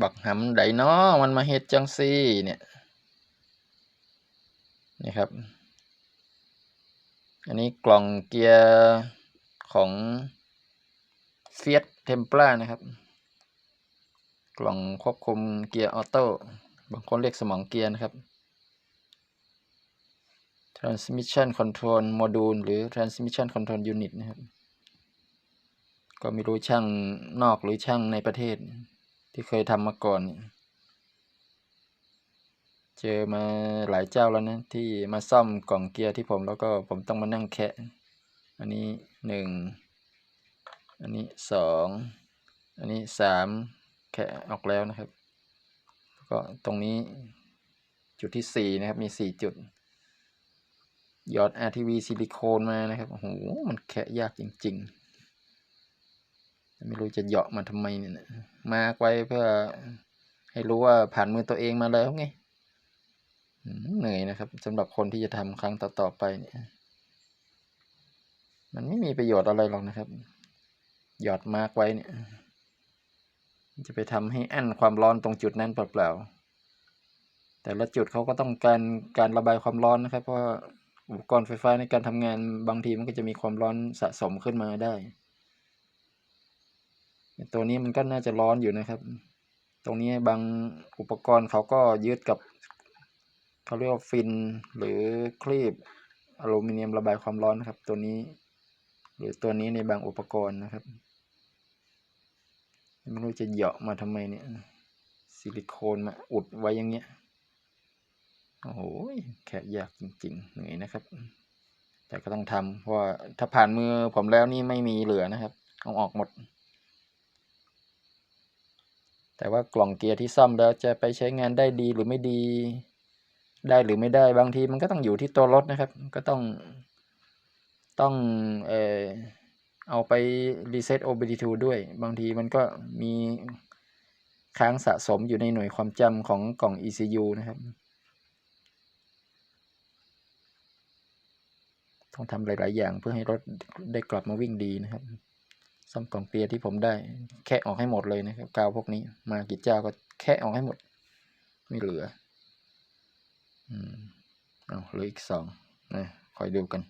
บักหำไดเนาะมันมาเฮ็ดจังซี่เนี่ยนี่ครับ อันนี้กล่องเกียร์ของ Fiat Tempra นะครับ กล่องควบคุมเกียร์ออโต้บางคนเรียกสมองเกียร์นะครับ Transmission Control Module หรือ Transmission Control Unit นะครับ ก็ไม่รู้ช่างนอกหรือช่างในประเทศ ที่เคยทำมาก่อน เจอมาหลายเจ้าแล้วนะที่มาซ่อมกล่องเกียร์ที่ผมแล้วก็ผมต้องมานั่งแคะอันนี้หนึ่งอันนี้สองอันนี้สามแคะออกแล้วนะครับ ก็ตรงนี้จุดที่สี่นะครับมีสี่จุดหยอด RTV ซิลิโคนมานะครับโอ้โหมันแคะยากจริง ๆ ไม่รู้จะเหยาะมาทำไมเนี่ยมาไว้เพื่อให้รู้ว่าผ่านมือตัวเองมาแล้วไงเหนื่อยนะครับสำหรับคนที่จะทำครั้งต่อๆไปเนี่ย มันไม่มีประโยชน์อะไรหรอกนะครับ หยอดมาร์กไว้เนี่ย จะไปทำให้อั้นความร้อนตรงจุดนั้นเปล่าๆแต่ละจุดเขาก็ต้องการการระบายความร้อนนะครับ เพราะว่อุปกรณ์ไฟฟ้าในการทำงานบางทีมันก็จะมีความร้อนสะสมขึ้นมาได้ ตัวนี้มันก็น่าจะร้อนอยู่นะครับ ตรงนี้บางอุปกรณ์เขาก็ยึดกับเขาเรียกว่าฟิน หรือครีบอลูมิเนียมระบายความร้อนนะครับ ตัวนี้ หรือตัวนี้ในบางอุปกรณ์นะครับไม่รู้จะเหยาะมาทำไมเนี่ย ซิลิโคนมาอุดไว้อย่างเงี้ยโอ้โหแค่ยากจริงๆเหนื่อยนะครับ แต่ก็ต้องทำเพราะถ้าผ่านมือผมแล้วนี่ไม่มีเหลือนะครับเอาออกหมด แต่ว่ากล่องเกียร์ที่ซ่อมแล้วจะไปใช้งานได้ดีหรือไม่ดี ได้หรือไม่ได้บางทีมันก็ต้องอยู่ที่ตัวรถนะครับ ก็ต้องต้องเออเอาไปรีเซ็ต OBD2 ด้วย บางทีมันก็มีค้างสะสมอยู่ในหน่วยความจำของกล่อง ECU นะครับต้องทำหลาย ๆ อย่างเพื่อให้รถได้กลับมาวิ่งดีนะครับ ส้มกล่องเปียที่ผมได้ แค่ออกให้หมดเลยนะครับกาวพวกนี้ มากี่เจ้าก็แค่ออกให้หมด ไม่เหลือ อืมเอาเหลืออีกสองนะคอยดูกัน